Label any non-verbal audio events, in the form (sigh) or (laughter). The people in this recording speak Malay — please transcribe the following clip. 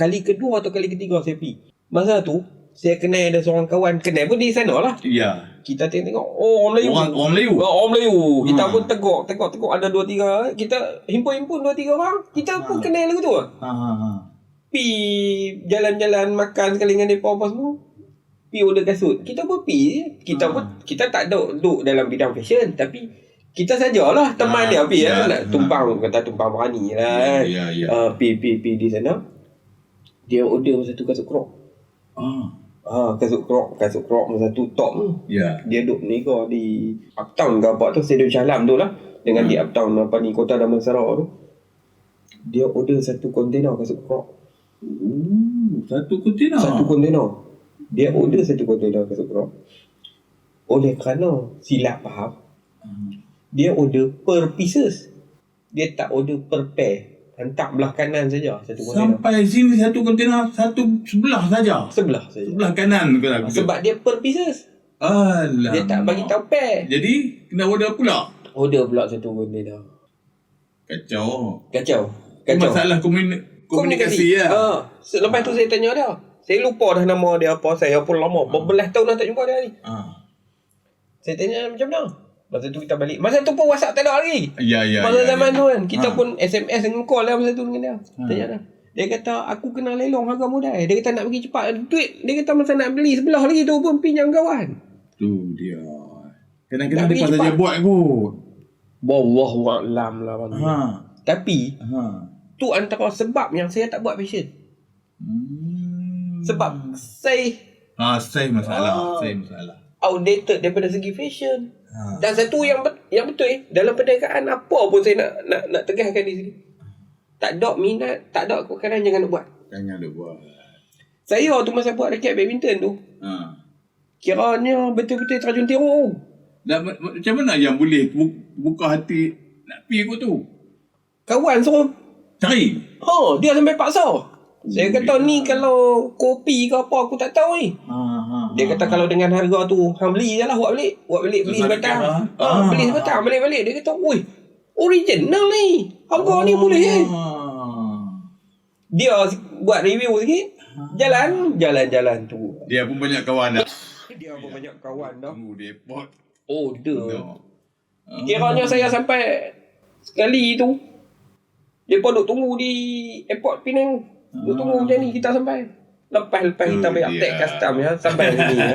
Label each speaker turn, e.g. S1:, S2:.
S1: kali kedua atau kali ketiga saya pergi. Masa tu saya kenal ada seorang kawan kenal pun di sana lah.
S2: Ya.
S1: Kita tengok oh orang Melayu.
S2: Orang orang Melayu.
S1: Oh, orang Melayu. Kita
S2: Ha.
S1: pun teguk, teguk, teguk ada dua tiga. Kita himpun-himpun dua tiga orang. Kita pun
S2: Ha.
S1: kenal lagu tu.
S2: Ha ha ha.
S1: Pi jalan-jalan makan sekali dengan depa apa semua. Pi order kasut. Kita pun pi. Kita
S2: Ha.
S1: pun kita tak ada duduk dalam bidang fashion tapi kita sajalah teman
S2: Ha.
S1: dia pi
S2: Ya.
S1: ya. Nak tumpang kata tumpang berani lah. kan.
S2: Ya ya.
S1: Uh, pi pi pi di sana. Dia order satu kasut crop.
S2: Ah.
S1: Ah, kasut crop, kasut crop satu top tu.
S2: Ya.
S1: Dia duduk ni kau di Uptown ke apa tu Stadium Shalam tu lah dengan
S2: Hmm.
S1: di Uptown apa ni Kota Damansara tu. Dia order satu kontainer kasut crop.
S2: Oh, satu kontainer.
S1: Satu kontainer. Dia order satu kontainer kasut crop. Oleh kerana silap faham,
S2: Hmm.
S1: dia order per pieces. Dia tak order per pair. Hantar belah kanan saja satu kontainer.
S2: Sampai sini satu kontainer satu sebelah saja.
S1: Sebelah saja.
S2: Sebelah kanan ke lah.
S1: Sebab dia per pieces.
S2: Alah.
S1: Dia tak bagi tahu pair.
S2: Jadi kena order pula.
S1: Order pula satu kontainer.
S2: Kacau.
S1: Kacau.
S2: Kacau. Masalah komuni- komunikasi, ya.
S1: Ha. Selepas tu saya tanya dia. Saya lupa dah nama dia apa. Saya pun lama. Berbelas tahun dah tak jumpa dia ni.
S2: Ah.
S1: Saya tanya macam mana? Masa tu kita balik. Masa tu pun WhatsApp tak ada lagi.
S2: Ya ya.
S1: Masa
S2: ya,
S1: zaman
S2: ya.
S1: tu kan. Kita
S2: Ha.
S1: pun SMS dengan call lah masa tu dengan dia.
S2: Ha.
S1: Tanya dah. Dia kata, aku kena lelong harga mudah. Dia kata nak pergi cepat. Duit. Dia kata masa nak beli sebelah lagi tu pun pinjam kawan.
S2: Tu dia. Kadang-kadang dia saja
S1: cepat.
S2: buat kot.
S1: Wallahualam lah. bang.
S2: Ha.
S1: Tapi,
S2: Ha.
S1: tu antara sebab yang saya tak buat fashion.
S2: Hmm.
S1: Sebab saya
S2: Ah, saya masalah.
S1: Ah.
S2: Saya masalah.
S1: outdated daripada segi fashion.
S2: Ha.
S1: Dan satu yang bet- yang betul eh dalam perniagaan apa pun saya nak nak nak tegaskan di sini. Tak ada minat, tak ada kekuatan jangan nak buat.
S2: Jangan ada buat.
S1: Saya tu masa buat raket badminton tu,
S2: Ha.
S1: kiranya betul-betul terjun teruk.
S2: Dan ma- ma- macam mana yang boleh bu- buka hati nak pergi kot tu?
S1: Kawan suruh,
S2: Cari.
S1: ha, dia sampai paksa. Saya kata ni kalau kopi ke apa aku tak tahu ni.
S2: Ha, ha,
S1: Dia kata kalau dengan harga tu, hang beli je lah buat balik. Buat balik, beli sebatang.
S2: kira.
S1: Ha,
S2: Ah.
S1: beli sebatang, balik-balik. Dia kata, oi, original ni. Harga ni boleh eh. Dia buat review sikit. Jalan, jalan-jalan tu.
S2: Dia pun banyak kawan dah.
S1: Dia pun banyak kawan dah.
S2: Tunggu depot.
S1: Oh, dia.
S2: No.
S1: Kiranya saya sampai sekali tu. Dia pun duk tunggu di airport Penang. Duk tunggu macam ni kita sampai. Lepas-lepas kita
S2: dia.
S1: tax custom ya. Sampai (laughs) sini ya.